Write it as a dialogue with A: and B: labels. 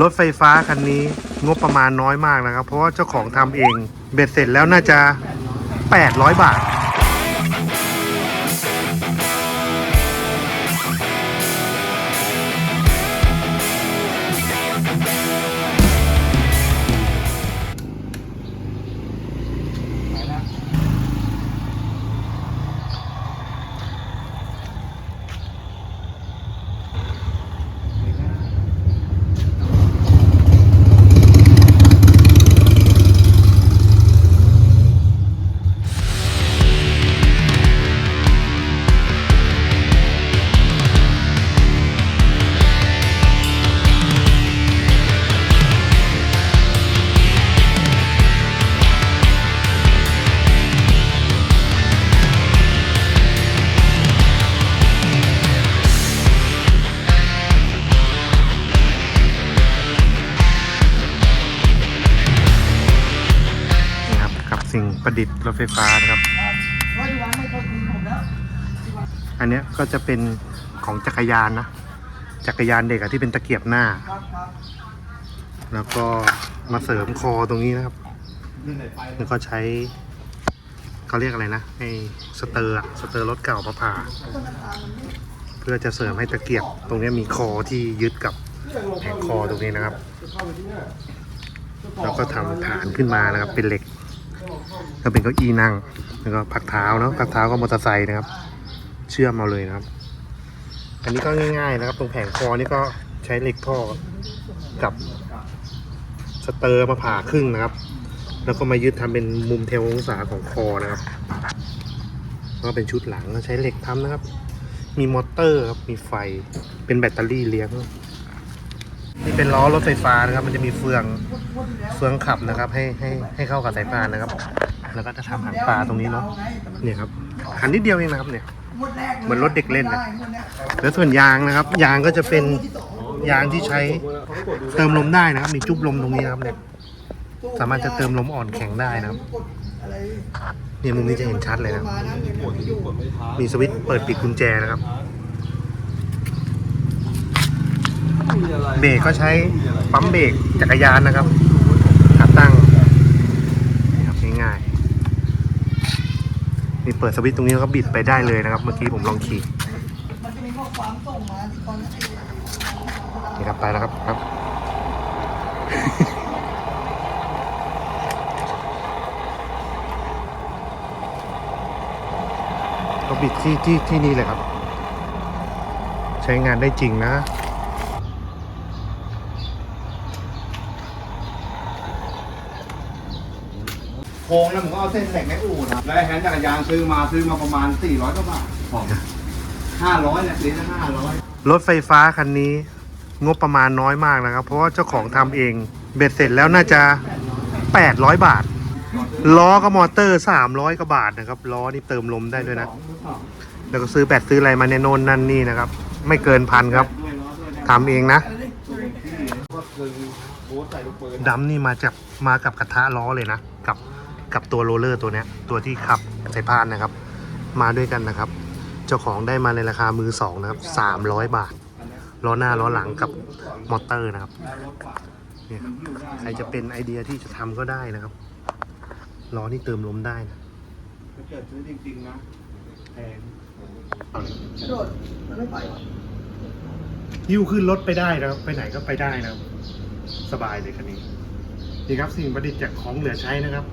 A: รถไฟฟ้าคันนี้งบประมาณน้อยมากนะครับ เพราะว่าเจ้าของทำเอง เบ็ดเสร็จแล้วน่าจะ 800 บาท สิ่งประดิษฐ์รถไฟฟ้านะครับ อันเนี้ยก็จะเป็นของจักรยานนะ จักรยานเด็กอะที่เป็นตะเกียบหน้า แล้วก็มาเสริมคอตรงนี้นะครับ แล้วก็ใช้เขาเรียกอะไรนะไอ้สเตอร์อะสเตอร์รถเก่ามาผ่า เพื่อจะเสริมให้ตะเกียบ ตรงนี้มีคอที่ยึดกับแผงคอตรงนี้นะครับ แล้วก็ทำฐานขึ้นมานะครับเป็นเหล็ก ก็เป็นเก้าอี้นั่ง แล้วก็พักเท้าเนาะพักเท้าก็มอเตอร์ไซค์นะครับ เชื่อมเอาเลยนะครับ อันนี้ก็ง่าย ๆ นะครับ ตรงแผงคอนี่ก็ใช้เหล็กท่อกับสเตอร์มาผ่าครึ่งนะครับ แล้วก็มายึดทำเป็นมุมเทวองศาของคอนะครับก็เป็นชุดหลังใช้เหล็กทำนะครับ มีมอเตอร์ครับมีไฟเป็นแบตเตอรี่เลี้ยงนี่เป็นล้อรถไฟฟ้านะครับ มันจะมีเฟืองเฟืองขับนะครับ ให้ให้ให้เข้ากับสายพานนะครับ แล้วก็จะทำหางปลาตรงนี้เนาะเนี่ยครับหันนิดเดียวเองนะครับเนี่ยเหมือนรถเด็กเล่นนะแล้วส่วนยางนะครับ ยางก็จะเป็นยางที่ใช้เติมลมได้นะครับ มีจุ๊บลมตรงนี้นะครับเนี่ยสามารถจะเติมลมอ่อนแข็งได้นะครับเนี่ยมุมนี้จะเห็นชัดเลยนะมีสวิตช์เปิดปิดกุญแจนะครับเบรกก็ใช้ปั๊มเบรกจักรยานนะครับขาตั้งนี่ครับง่าย ๆมีเปิดสวิตช์ตรงนี้แล้วก็บิดไปได้เลยนะครับ เมื่อกี้ผมลองขี่
B: มันจะมีข้อความส่งมาตอนนั้น
A: นี่ครับไปแล้วครับครับ ก็บิดที่ที่ที่นี่เลยครับ ใช้งานได้จริงนะ
C: โครงแล้วผมก็เอาเส้นเหล็กในอู่นะแล้วแฮนด์จักรยานซื้อมาซื้อมาประมาณ 400กว่าบาทของ500เนี่ยซื้อละ500
A: รถไฟฟ้าคันนี้งบประมาณน้อยมากนะครับ เพราะว่าเจ้าของทำเอง เบ็ดเสร็จแล้วน่าจะ 800 บาท ล้อกับมอเตอร์ 300กว่าบาทนะครับ ล้อนี่เติมลมได้ด้วยนะ แล้วก็ซื้อแบตซื้ออะไรมาในยโน่นนั่นนี่นะครับ ไม่เกินพันครับทำเองนะ
C: ก็คือโค้ดใส่ลูกปืน
A: ดัมนี่มาจากมากับกระทะล้อเลยนะ กับ กับตัวโรลเลอร์ตัวเนี้ยตัวที่ขับสายพานนะครับ มาด้วยกันนะครับ เจ้าของได้มาในราคามือสองนะครับสามร้อยบาทล้อหน้าล้อหลังกับมอเตอร์นะครับเนี่ยครับใครจะเป็นไอเดียที่จะทำก็ได้นะครับล้อนี่เติมลมได้นะ
C: ถ้าเกิดซื้อจริงๆนะแพง
B: กระโดดมันไม่ไปวะ
A: หิ้วขึ้นรถไปได้นะครับ ไปไหนก็ไปได้นะครับ สบายเลยคันนี้นี่ครับสิ่งประดิษฐ์จากของเหลือใช้นะครับ